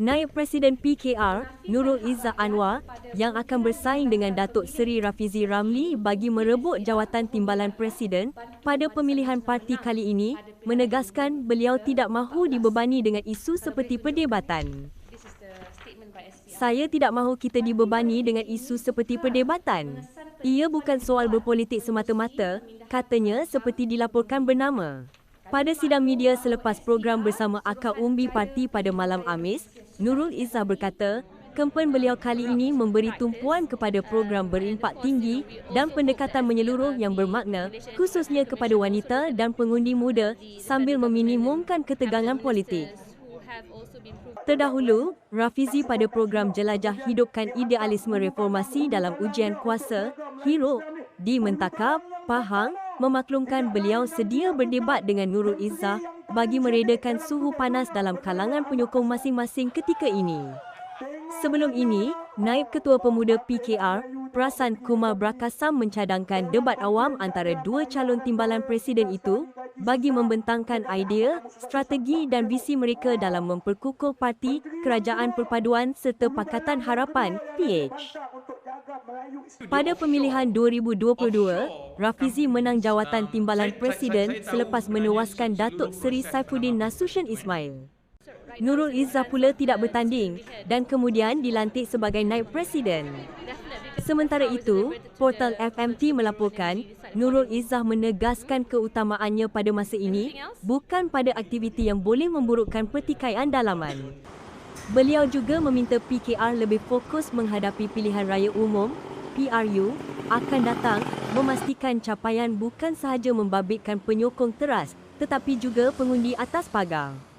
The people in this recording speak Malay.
Naib Presiden PKR, Nurul Izzah Anwar, yang akan bersaing dengan Datuk Seri Rafizi Ramli bagi merebut jawatan timbalan Presiden pada pemilihan parti kali ini, menegaskan beliau tidak mahu dibebani dengan isu seperti perdebatan. Saya tidak mahu kita dibebani dengan isu seperti perdebatan. Ia bukan soal berpolitik semata-mata, katanya seperti dilaporkan bernama. Pada sidang media selepas program bersama akar umbi parti pada malam Amis, Nurul Izzah berkata, kempen beliau kali ini memberi tumpuan kepada program berimpak tinggi dan pendekatan menyeluruh yang bermakna khususnya kepada wanita dan pengundi muda sambil meminimumkan ketegangan politik. Terdahulu, Rafizi pada program Jelajah Hidupkan Idealisme Reformasi dalam ujian kuasa, Hero, di Mentakap, Pahang, memaklumkan beliau sedia berdebat dengan Nurul Izzah bagi meredakan suhu panas dalam kalangan penyokong masing-masing ketika ini. Sebelum ini, Naib Ketua Pemuda PKR, Prasan Kumar Brakasam mencadangkan debat awam antara dua calon timbalan presiden itu bagi membentangkan idea, strategi dan visi mereka dalam memperkukuh parti Kerajaan Perpaduan serta Pakatan Harapan PH. Pada pemilihan 2022, Rafizi menang jawatan timbalan presiden selepas menewaskan Datuk Seri Saifuddin Nasution Ismail. Nurul Izzah pula tidak bertanding dan kemudian dilantik sebagai naib presiden. Sementara itu, portal FMT melaporkan Nurul Izzah menegaskan keutamaannya pada masa ini bukan pada aktiviti yang boleh memburukkan pertikaian dalaman. Beliau juga meminta PKR lebih fokus menghadapi pilihan raya umum PRU akan datang memastikan capaian bukan sahaja membabitkan penyokong teras tetapi juga pengundi atas pagar.